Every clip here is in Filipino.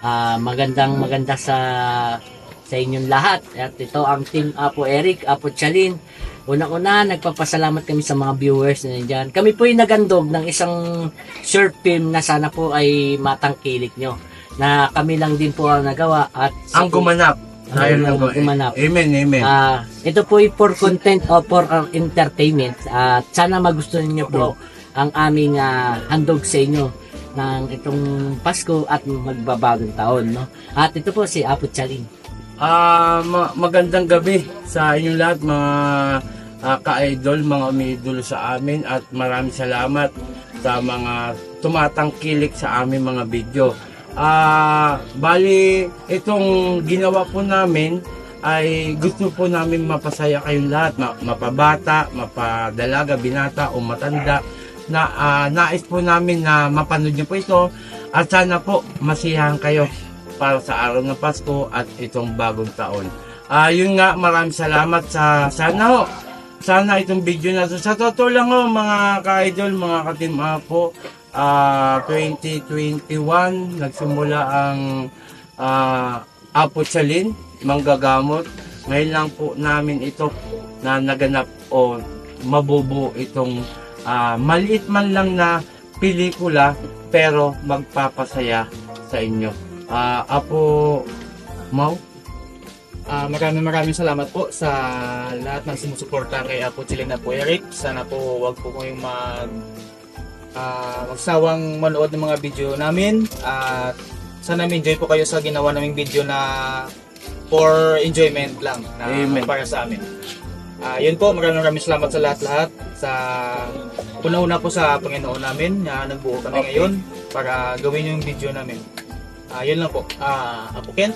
Ah, magandang maganda sa sa inyong lahat. At ito ang team Apo Eric, Apo Chalin. Una-una, nagpapasalamat kami sa mga viewers na nandyan. Kami po ay nagandog ng isang short film na sana po ay matangkilik nyo. Na kami lang din po ang nagawa at Ang gumanap. Gumanap, lang gumanap. Amen, amen. Ah, ito po ay for content o for entertainment. At sana magustuhan niyo po ang aming ah, handog sa inyo ng itong Pasko at magbabagong taon, no? At ito po si Apo Chalin. Ah, ma- magandang gabi sa inyong lahat mga ah, ka-idol, mga umiidolo sa amin at maraming salamat sa mga tumatangkilik sa aming mga video. Ah, bali itong ginawa po namin ay gusto po namin mapasaya kayong lahat, ma- mapabata, mapadalaga, binata o matanda na ah, nais po namin na mapanood niyo po ito at sana po masiyahan kayo para sa araw ng Pasko at itong bagong taon. Ah, yun nga, maraming salamat sa sana ho. Sana itong video na to. Sa totoo lang ho, mga ka-idol, mga ka-team Apo, ah 2021, nagsimula ang ah, Apo Chalin, manggagamot. Ngayon lang po namin ito na naganap o mabubo itong ah, maliit man lang na pelikula pero magpapasaya sa inyo. Ah, Apo Mau, Ah, maraming maraming salamat po sa lahat ng sumusuporta kay Apo Chilin at po Eric. Sana po wag po kayong mag ah, magsawang manood ng mga video namin at sana enjoy po kayo sa ginawa naming video na for enjoyment lang na Amen. para sa amin. Ah, yun po, maraming maraming salamat sa lahat-lahat sa una-una po sa Panginoon namin na nagbuo kami Okay. ngayon para gawin yung video namin. Ah, yun lang po. Ah, Apo Ken?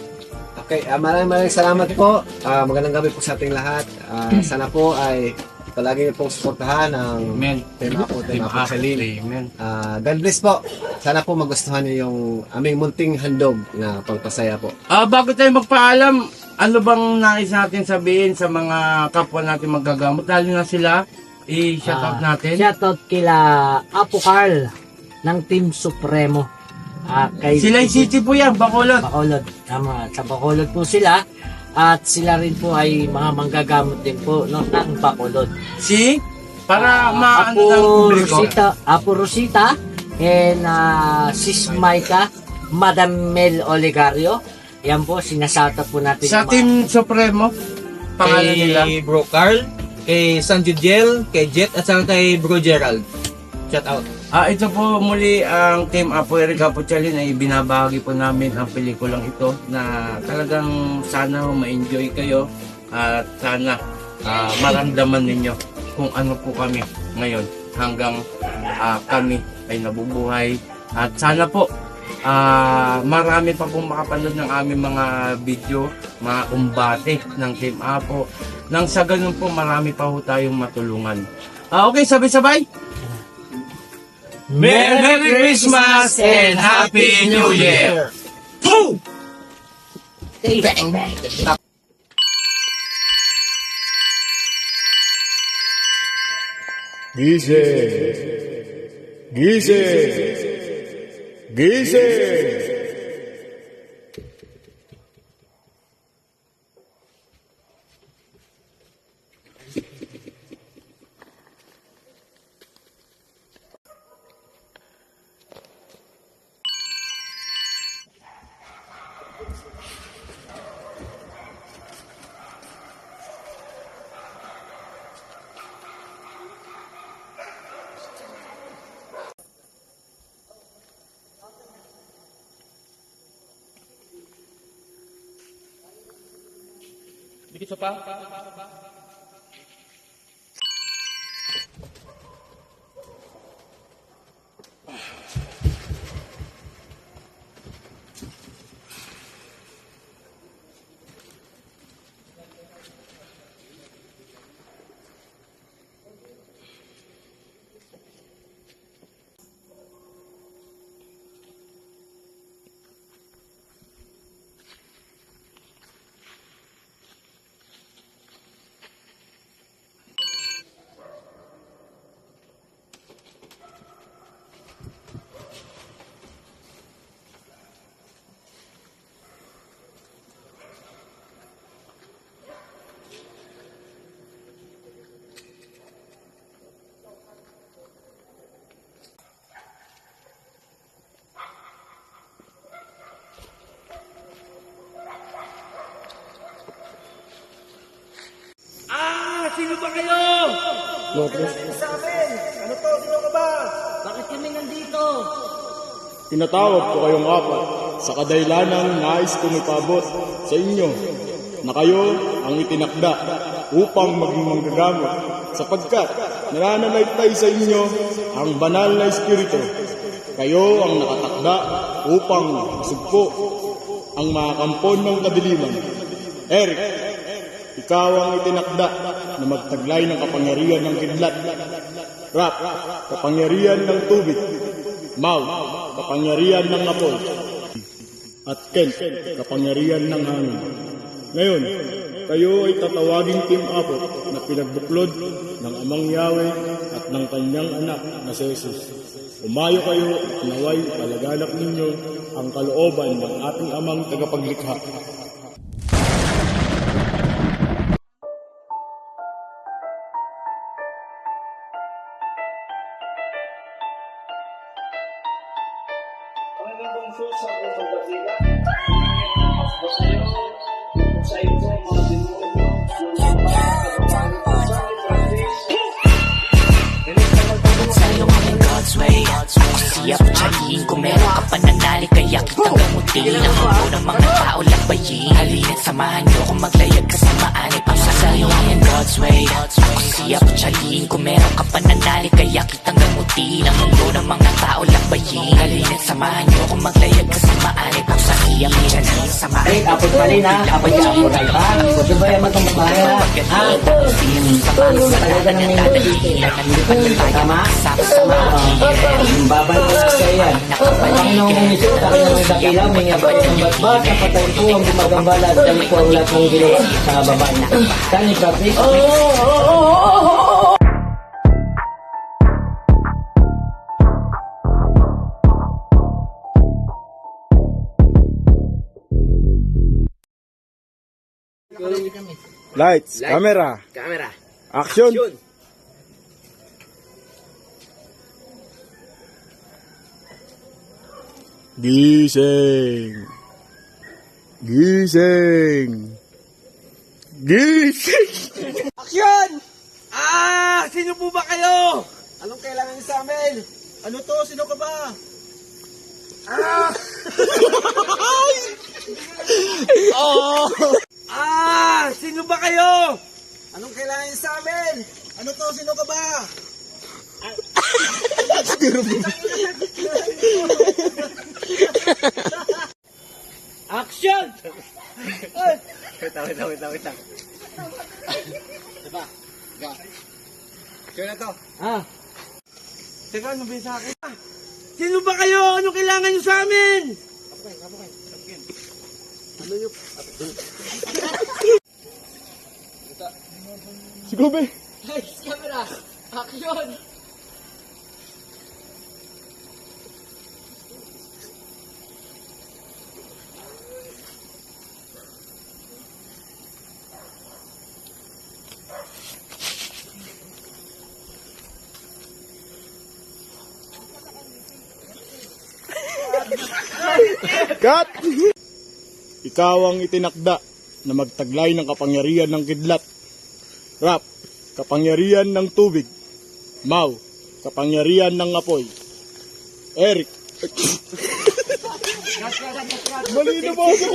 Okay, ah, maraming maraming salamat po. Ah, magandang gabi po sa ating lahat. Ah, sana po ay palagi niyo pong suportahan ang Amen. Team Team Apo Apo, Salin. Amen. Ah, God bless po. Sana po magustuhan niyo yung aming munting handog na pagpasaya po. Ah, bago tayo magpaalam, ano bang nais natin sabihin sa mga kapwa natin magagamot? Lalo na sila, i-shout out Ah, natin. Shoutout kila Apo Carl ng Team Supremo. Ah, kay Sila City po yan, Bacolod. Bacolod. Tama, sa Bacolod po sila. At sila rin po ay mga manggagamot din po no, ng Bacolod. Si? Para Ah, maano ng publiko. Rosita, Apo Rosita and uh, Sis Maika, Madam Mel Olegario. Yan po, sinasata po natin Sa yung mga- Team Supremo, pangalan kay nila. Bro Carl, kay San Judiel, kay Jet, at saka kay Bro Gerald. Shout out. Ah, ito po muli ang Team Apo Eric Apo Chalin ay binabahagi po namin ang pelikulang ito na talagang sana ma-enjoy kayo at sana ah, maramdaman ninyo kung ano po kami ngayon hanggang ah, kami ay nabubuhay at sana po ah, marami pa pong makapanood ng aming mga video, mga umbate ng Team Apo nang sa ganun po marami pa po tayong matulungan. Ah, okay, sabay-sabay. Merry Christmas and Happy New Year! Boom! Bang, bang. Dice. kita faham? Dikit sa pa. Bakit kami nandito? Tinatawag ko kayong apat sa kadailanang nais kong ipabot sa inyo na kayo ang itinakda upang maging manggagamot sapagkat nananalaystay sa inyo ang banal na espiritu. Kayo ang nakatakda upang sugpo ang mga kampon ng kadiliman. Eric, ikaw ang itinakda na magtaglay ng kapangyarihan ng kidlat. Rap, kapangyarihan ng tubig. Mau, kapangyarihan ng apoy. At Ken, kapangyarihan ng hangin. Ngayon, kayo ay tatawaging Team Apo na pinagbuklod ng Amang Yahweh at ng kanyang anak na si Jesus. Umayo kayo at naway palaganap ninyo ang kalooban ng ating amang tagapaglikha. Sa'yo ang God's way Siya po tsahin Kung meron ka pananali Kaya kitang gamutin Ang mundo ng mga tao lakbayin Halina't samahan niyo Kung maglayag kasamaan Ipang sa'yo ang God's way Siya po tsahin Kung meron ka pananali Kaya kitang gamutin Ang mundo ng mga tao lakbayin Halina't samahan niyo Kung maglayag kasamaan Ipang sa'yo ang tsahin Samahan Ay, apot pa rin ha. Apot ka, ka. Ha? Gusto ba yung magkamabahay ha? Ha? Talaga na yung Tama? Tama. Yung babay ko na sa iyan. Panginoong Hesus, akin ang dakilaw, may ngabay ng batbat, napatay po ang gumagambala dahil po ang lahat ng ginawa sa baba niya. Saan yung traffic? Lights, camera, Camera. action! Gising! Gising! Gising! Action! Ah! Sino po ba kayo? Anong kailangan niyo sa amin? Ano to? Sino ka ba? Ah! Sino ba kayo? Anong kailangan sa amin? Ano to? Sino ka ba? Action! Ah, Teka, ano ba yung sa akin? Ah, Sino ba kayo? Ano kailangan nyo sa amin? Si Gobe! camera. Action. Cut! Ikaw ang itinakda na magtaglay ng kapangyarihan ng kidlat. Rap, kapangyarihan ng tubig. Mau, kapangyarihan ng apoy. Eric. Mali na ba ako?